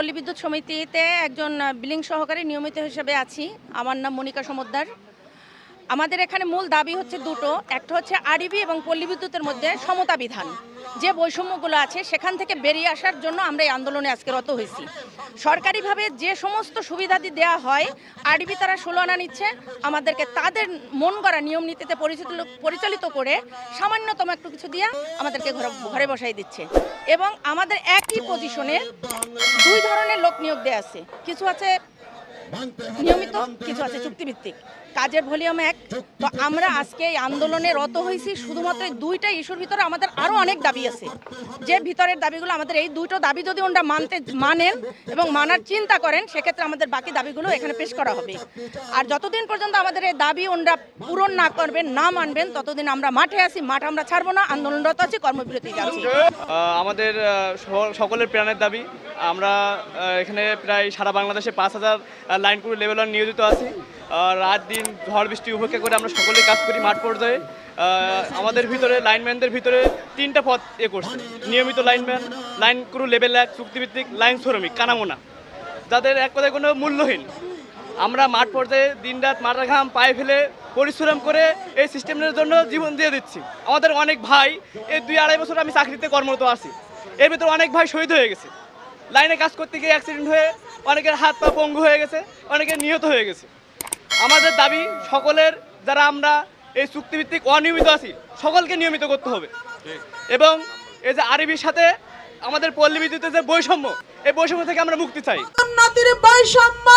পল্লী বিদ্যুৎ সমিতিতে একজন বিলিং সহকারী নিয়মিত হিসেবে আছি। আমার নাম মনিকা সমদ্দার। আমাদের এখানে মূল দাবি হচ্ছে দুটো। একটা হচ্ছে আরইবি এবং পল্লী বিদ্যুতের মধ্যে সমতা বিধান। যে বৈষম্যগুলো আছে, সেখান থেকে বেরিয়ে আসার জন্য আমরা এই আন্দোলনে আজকে রত হয়েছি। সরকারিভাবে যে সমস্ত সুবিধাদি দেওয়া হয় আরবি তারা ষোলো আনা নিচ্ছে। আমাদেরকে তাদের মন গড়া নিয়ম নীতিতে পরিচালিত করে সামান্যতম একটু কিছু দিয়ে আমাদেরকে ঘরে বসাই দিচ্ছে। এবং আমাদের একই পজিশনে দুই ধরনের লোক নিয়োগ দেওয়া আছে। কিছু আছে নিয়মিত, কিছু আছে চুক্তিভিত্তিক। কাজের ভলিউম এক। তো আমরা আজকে এই আন্দোলনে রত হয়েছি শুধুমাত্র এই দুইটা ইস্যুর ভিতরে আমাদের আরও অনেক দাবি আছে। যে ভিতরের দাবিগুলো আমাদের এই দুটো দাবি যদি ওনারা মানতে মানেন এবং মানার চিন্তা করেন সেক্ষেত্রে আমাদের বাকি দাবিগুলো এখানে পেশ করা হবে। আর যতদিন পর্যন্ত আমাদের এই দাবি ওনারা পূরণ না করবেন না মানবেন ততদিন আমরা মাঠে আছি মাঠ আমরা ছাড়বো না আন্দোলনরত আছি কর্মবিরতি যাচ্ছি আহ, আমাদের সকলের প্রাণের দাবি। আমরা এখানে প্রায় সারা বাংলাদেশে পাঁচ হাজার লাইন করে লেভেলার নিয়োজিত আছি। রাত দিন ঝড় বৃষ্টি উপেক্ষা করে আমরা সকলে কাজ করি মাঠ পর্যায়ে। আমাদের ভিতরে লাইনম্যানদের ভিতরে তিনটা পথ এ করছে। নিয়মিত লাইনম্যান লাইন ক্রু লেভেল এক, চুক্তিভিত্তিক লাইন শ্রমিক, কানামোনা। যাদের এক কথায় কোনো মূল্যহীন। আমরা মাঠ পর্যায়ে দিনরাত মাথার ঘাম পায়ে ফেলে পরিশ্রম করে এই সিস্টেমের জন্য জীবন দিয়ে দিচ্ছি। আমাদের অনেক ভাই, এই দুই আড়াই বছর আমি চাকরিতে কর্মরত আছি। এর ভিতরে অনেক ভাই শহীদ হয়ে গেছে। লাইনে কাজ করতে গিয়ে অ্যাক্সিডেন্ট হয়ে অনেকের হাত পা পঙ্গু হয়ে গেছে, অনেকে নিহত হয়ে গেছে। আমাদের দাবি সকলের, যারা আমরা এই চুক্তিভিত্তিক অনিয়মিত আছি, সকলকে নিয়মিত করতে হবে। এবং এই যে আরবির সাথে আমাদের পল্লী বিদ্যুতের যে বৈষম্য, এই বৈষম্য থেকে আমরা মুক্তি চাই। বৈষম্য।